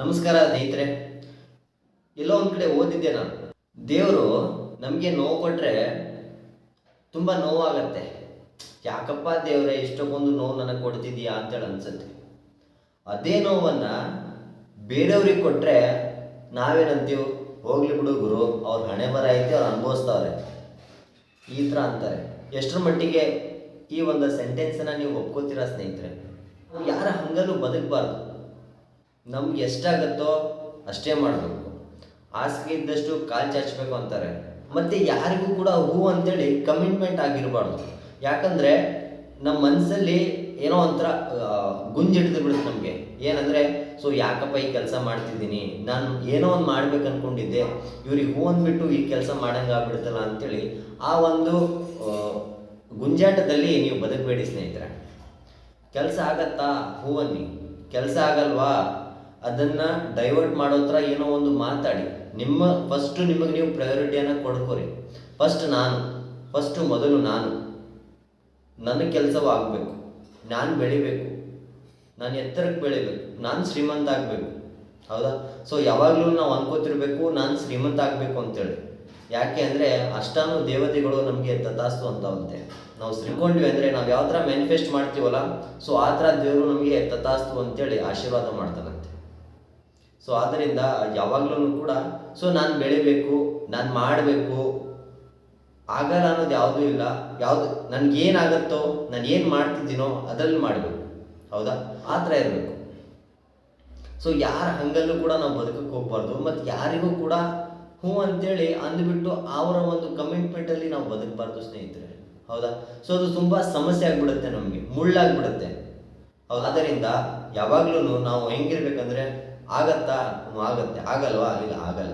ನಮಸ್ಕಾರ ಸ್ನೇಹಿತರೆ. ಎಲ್ಲೋ ಒಂದು ಕಡೆ ಓದಿದ್ದೆ ನಾನು. ದೇವರು ನಮಗೆ ನೋವು ಕೊಟ್ಟರೆ ತುಂಬ ನೋವಾಗತ್ತೆ. ಯಾಕಪ್ಪ ದೇವರೇ, ಇಷ್ಟಕ್ಕೊಂದು ನೋವು ನನಗೆ ಕೊಡ್ತಿದೀಯಾ ಅಂತೇಳಿ ಅನ್ಸುತ್ತೆ. ಅದೇ ನೋವನ್ನು ಬೇರೆಯವ್ರಿಗೆ ಕೊಟ್ಟರೆ ನಾವೇನಂತೀವಿ? ಹೋಗ್ಲಿ ಬಿಡು ಗುರು, ಅವ್ರ ಹಣೆ ಬರ ಐತೆ, ಅವ್ರು ಅನುಭವಿಸ್ತಾವ್ರೆ. ಈ ಥರ ಅಂತಾರೆ. ಎಷ್ಟರ ಮಟ್ಟಿಗೆ ಈ ಒಂದು ಸೆಂಟೆನ್ಸನ್ನು ನೀವು ಒಪ್ಕೋತೀರಾ ಸ್ನೇಹಿತರೆ? ಯಾರ ಹಂಗಲ್ಲೂ ಬದುಕಬಾರ್ದು. ನಮ್ಗೆ ಎಷ್ಟಾಗತ್ತೋ ಅಷ್ಟೇ ಮಾಡಬೇಕು. ಹಾಸಿಗೆ ಇದ್ದಷ್ಟು ಕಾಲು ಚಾಚಬೇಕು ಅಂತಾರೆ. ಮತ್ತೆ ಯಾರಿಗೂ ಕೂಡ ಹೂ ಅಂತೇಳಿ ಕಮಿಟ್ಮೆಂಟ್ ಆಗಿರಬಾರ್ದು. ಯಾಕಂದರೆ ನಮ್ಮ ಮನಸ್ಸಲ್ಲಿ ಏನೋ ಒಂಥರ ಗುಂಜಿಡಿದು ಬಿಡುತ್ತೆ ನಮಗೆ. ಏನಂದರೆ, ಸೊ, ಯಾಕಪ್ಪ ಈ ಕೆಲಸ ಮಾಡ್ತಿದ್ದೀನಿ? ನಾನು ಏನೋ ಒಂದು ಮಾಡ್ಬೇಕು ಅಂದ್ಕೊಂಡಿದ್ದೆ ಇವ್ರಿಗೆ ಹೂ ಅಂದ್ಬಿಟ್ಟು ಈ ಕೆಲಸ ಮಾಡಂಗೆ ಆಗ್ಬಿಡುತ್ತಲ್ಲ ಅಂತೇಳಿ ಆ ಒಂದು ಗುಂಜಾಟದಲ್ಲಿ ನೀವು ಬದುಕಬೇಡಿ ಸ್ನೇಹಿತರೆ. ಕೆಲಸ ಆಗತ್ತಾ? ಹೂವನ್ನಿ. ಕೆಲಸ ಆಗಲ್ವಾ? ಅದನ್ನ ಡೈವರ್ಟ್ ಮಾಡೋ ಏನೋ ಒಂದು ಮಾತಾಡಿ. ನಿಮ್ಮ ಫಸ್ಟು ನಿಮಗೆ ನೀವು ಪ್ರಯಾರಿಟಿಯನ್ನು ಕೊಡ್ಕೋರಿ. ಫಸ್ಟ್ ನಾನು ಫಸ್ಟು ಮೊದಲು ನಾನು. ನನ್ನ ಕೆಲಸವಾಗಬೇಕು. ನಾನು ಬೆಳಿಬೇಕು. ನಾನು ಎತ್ತರಕ್ಕೆ ಬೆಳಿಬೇಕು. ನಾನು ಶ್ರೀಮಂತ ಆಗಬೇಕು. ಹೌದಾ? ಸೊ ಯಾವಾಗಲೂ ನಾವು ಅನ್ಕೋತಿರ್ಬೇಕು, ನಾನು ಶ್ರೀಮಂತ ಆಗಬೇಕು ಅಂತೇಳಿ. ಯಾಕೆ ಅಂದರೆ ಅಷ್ಟಾನು ದೇವತೆಗಳು ನಮಗೆ ತಥಾಸ್ತು ಅಂತವಂತೆ. ನಾವು ಶ್ರೀಕೊಂಡ್ವಿ ಅಂದರೆ ನಾವು ಯಾವ ಥರ ಮ್ಯಾನಿಫೆಸ್ಟ್ ಮಾಡ್ತೀವಲ್ಲ ಸೊ ಆ ಥರ ದೇವರು ನಮಗೆ ತಥಾಸ್ತು ಅಂತೇಳಿ ಆಶೀರ್ವಾದ ಮಾಡ್ತಾನಂತೆ. ಸೊ ಆದ್ದರಿಂದ ಯಾವಾಗಲೂ ಕೂಡ ಸೊ ನಾನು ಬೆಳಿಬೇಕು, ನಾನು ಮಾಡಬೇಕು, ಆಗಲ್ಲ ಅನ್ನೋದು ಯಾವುದೂ ಇಲ್ಲ. ಯಾವುದು ನನಗೇನಾಗತ್ತೋ ನಾನು ಏನು ಮಾಡ್ತಿದ್ದೀನೋ ಅದರಲ್ಲಿ ಮಾಡಬೇಕು. ಹೌದಾ? ಆ ಥರ ಇರಬೇಕು. ಸೊ ಯಾರ ಹಂಗಲ್ಲೂ ಕೂಡ ನಾವು ಬದುಕಕ್ಕೆ ಹೋಗ್ಬಾರ್ದು. ಮತ್ತು ಯಾರಿಗೂ ಕೂಡ ಹ್ಞೂ ಅಂತೇಳಿ ಅಂದ್ಬಿಟ್ಟು ಅವರ ಒಂದು ಕಮಿಟ್ಮೆಂಟಲ್ಲಿ ನಾವು ಬದುಕಬಾರ್ದು ಸ್ನೇಹಿತರೆ. ಹೌದಾ? ಸೊ ಅದು ತುಂಬ ಸಮಸ್ಯೆ ಆಗಿಬಿಡುತ್ತೆ ನಮಗೆ. ಮುಳ್ಳಾಗ್ಬಿಡುತ್ತೆ. ಹೌದು ಅದರಿಂದ ಯಾವಾಗ್ಲೂ ನಾವು ಹೆಂಗಿರ್ಬೇಕಂದ್ರೆ ಆಗತ್ತಾ? ಆಗತ್ತೆ. ಆಗಲ್ವಾ? ಇಲ್ಲ ಆಗಲ್ಲ.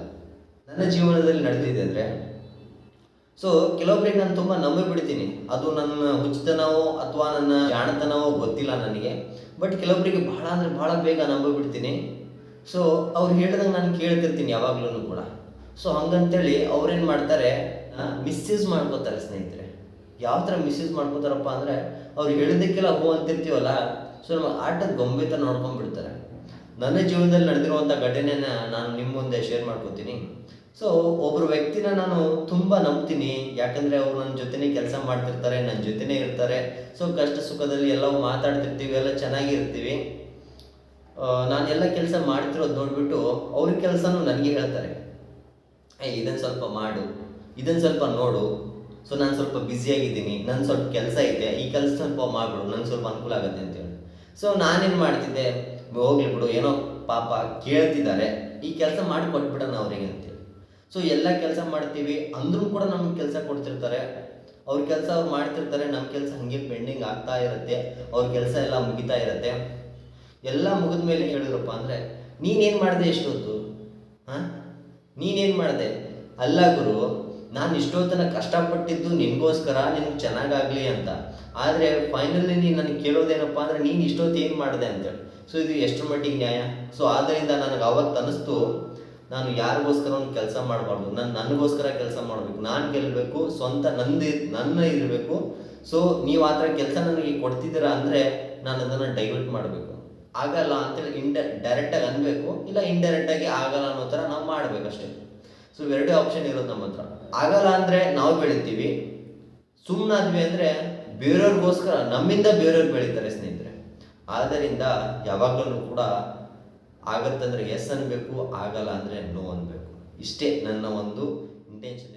ನನ್ನ ಜೀವನದಲ್ಲಿ ನಡೆದಿದೆ ಅಂದರೆ? ಸೊ ಕೆಲವೊಬ್ಬರಿಗೆ ನಾನು ತುಂಬ ನಂಬಿಬಿಡ್ತೀನಿ. ಅದು ನನ್ನ ಹುಚ್ಚತನವೋ ಅಥವಾ ನನ್ನ ಜಾಣತನವೋ ಗೊತ್ತಿಲ್ಲ ನನಗೆ. ಬಟ್ ಕೆಲವೊಬ್ಬರಿಗೆ ಬಹಳ ಅಂದರೆ ಬಹಳ ಬೇಗ ನಂಬಿಬಿಡ್ತೀನಿ. ಸೊ ಅವ್ರು ಹೇಳ್ದಂಗೆ ನಾನು ಕೇಳ್ತಿರ್ತೀನಿ ಯಾವಾಗ್ಲೂ ಕೂಡ. ಸೊ ಹಂಗಂತೇಳಿ ಅವ್ರೇನು ಮಾಡ್ತಾರೆ? ಮಿಸ್ಯೂಸ್ ಮಾಡ್ಕೋತಾರೆ ಸ್ನೇಹಿತರೆ. ಯಾವ ಥರ ಮಿಸ್ಯೂಸ್ ಮಾಡ್ಕೋತಾರಪ್ಪ ಅಂದರೆ, ಅವ್ರು ಹೇಳಿದ್ದಕ್ಕೆಲ್ಲ ಹೋ ಅಂತಿರ್ತೀವಲ್ಲ? ಸೊ ನಮ್ಮ ಆಟದ ಗೊಂಬೆ ಥರ ನೋಡ್ಕೊಂಡ್ಬಿಡ್ತಾರೆ. ನನ್ನ ಜೀವನದಲ್ಲಿ ನಡೆದಿರುವಂಥ ಘಟನೆನ ನಾನು ನಿಮ್ಮ ಮುಂದೆ ಶೇರ್ ಮಾಡ್ಕೋತೀನಿ. ಸೊ ಒಬ್ಬರು ವ್ಯಕ್ತಿನ ನಾನು ತುಂಬ ನಂಬ್ತೀನಿ. ಯಾಕಂದರೆ ಅವ್ರು ನನ್ನ ಜೊತೆನೇ ಕೆಲಸ ಮಾಡ್ತಿರ್ತಾರೆ ನನ್ನ ಜೊತೆನೇ ಇರ್ತಾರೆ. ಸೊ ಕಷ್ಟ ಸುಖದಲ್ಲಿ ಎಲ್ಲವೂ ಮಾತಾಡ್ತಿರ್ತೀವಿ, ಎಲ್ಲ ಚೆನ್ನಾಗಿರ್ತೀವಿ. ನಾನು ಎಲ್ಲ ಕೆಲಸ ಮಾಡ್ತಿರೋದು ನೋಡಿಬಿಟ್ಟು ಅವ್ರ ಕೆಲಸನೂ ನನಗೆ ಹೇಳ್ತಾರೆ. ಏ ಇದನ್ನು ಸ್ವಲ್ಪ ಮಾಡು ಇದನ್ನು ಸ್ವಲ್ಪ ನೋಡು. ಸೊ ನಾನು ಸ್ವಲ್ಪ ಬ್ಯುಸಿಯಾಗಿದ್ದೀನಿ ನನ್ನ ಸ್ವಲ್ಪ ಕೆಲಸ ಐತೆ, ಈ ಕೆಲಸ ಸ್ವಲ್ಪ ಮಾಡಿಬಿಡು, ನನ್ಗೆ ಸ್ವಲ್ಪ ಅನುಕೂಲ ಆಗುತ್ತೆ ಅಂತೇಳಿ ಸೊ ನಾನೇನು ಮಾಡ್ತಿದ್ದೆ? ಹೋಗ್ಲಿ ಬಿಡು, ಏನೋ ಪಾಪ ಕೇಳ್ತಿದ್ದಾರೆ, ಈ ಕೆಲಸ ಮಾಡಿ ಕೊಟ್ಬಿಡೋಣ ಅವರಿಗೆ ಅಂತೇಳಿ ಸೊ ಎಲ್ಲ ಕೆಲಸ ಮಾಡ್ತೀವಿ, ಅಂದ್ರೂ ಕೂಡ ನಮ್ಗೆ ಕೆಲಸ ಕೊಡ್ತಿರ್ತಾರೆ. ಅವ್ರ ಕೆಲಸ ಅವ್ರು ಮಾಡ್ತಿರ್ತಾರೆ ನಮ್ಮ ಕೆಲಸ ಹಾಗೆ ಪೆಂಡಿಂಗ್ ಆಗ್ತಾ ಇರುತ್ತೆ, ಅವ್ರ ಕೆಲಸ ಎಲ್ಲ ಮುಗಿತಾ ಇರುತ್ತೆ. ಎಲ್ಲ ಮುಗಿದ ಮೇಲೆ ಹೇಳಿದ್ರಪ್ಪ ಅಂದರೆ ನೀನೇನು ಮಾಡಿದೆ ಎಷ್ಟೊತ್ತು ಹಾಂ? ನೀನೇನು ಮಾಡಿದೆ? ಅಲ್ಲ ಗುರು ನಾನು ಇಷ್ಟೊತ್ತನ ಕಷ್ಟಪಟ್ಟಿದ್ದು ನಿನಗೋಸ್ಕರ ನಿನಗೆ ಚೆನ್ನಾಗಾಗಲಿ ಅಂತ. ಆದರೆ ಫೈನಲಿ ನೀನು ನನಗೆ ಕೇಳೋದೇನಪ್ಪ ಅಂದರೆ ನೀನು ಇಷ್ಟೊತ್ತು ಏನು ಮಾಡಿದೆ ಅಂತೇಳಿ. ಸೊ ಇದು ಎಷ್ಟರ ಮಟ್ಟಿಗೆ ನ್ಯಾಯ? ಸೊ ಆದ್ದರಿಂದ ನನಗೆ ಅವತ್ತು ಅನಿಸ್ತು, ನಾನು ಯಾರಿಗೋಸ್ಕರ ಒಂದು ಕೆಲಸ ಮಾಡಬಾರ್ದು. ನಾನು ನನಗೋಸ್ಕರ ಕೆಲಸ ಮಾಡಬೇಕು. ನಾನು ಗೆಲ್ಲಬೇಕು ಸ್ವಂತ ನಂದು, ನನ್ನ ಇರಬೇಕು. ಸೊ ನೀವು ಆ ಥರ ಕೆಲಸ ನನಗೆ ಕೊಡ್ತಿದ್ದೀರಾ ಅಂದರೆ ನಾನು ಅದನ್ನು ಡೈವರ್ಟ್ ಮಾಡಬೇಕು. ಆಗಲ್ಲ ಅಂತೇಳಿ ಇಂಡ ಡೈರೆಕ್ಟಾಗಿ ಅನ್ಬೇಕು. ಇಲ್ಲ ಇಂಡೈರೆಕ್ಟಾಗಿ ಆಗಲ್ಲ ಅನ್ನೋ ಥರ ನಾವು ಮಾಡಬೇಕಷ್ಟೇ. ಸೊ ಎರಡೇ ಆಪ್ಷನ್ ಇರೋದು ನಮ್ಮ ಹತ್ರ. ಆಗಲ್ಲ ಅಂದರೆ ನಾವು ಬೆಳಿತೀವಿ. ಸುಮ್ಮನಾದ್ವಿ ಅಂದರೆ ಬೇರೆಯವ್ರಿಗೋಸ್ಕರ, ನಮ್ಮಿಂದ ಬೇರೆಯವ್ರು ಬೆಳೀತಾರೆ ಸ್ನೇಹಿತರೆ. ಆದ್ದರಿಂದ ಯಾವಾಗಲೂ ಕೂಡ ಆಗತ್ತಂದ್ರೆ ಎಸ್ ಅನ್ನಬೇಕು ಆಗಲ್ಲ ಅಂದರೆ ನೋ ಅನ್ನಬೇಕು ಇಷ್ಟೇ ನನ್ನ ಒಂದು ಇಂಟೆನ್ಷನ್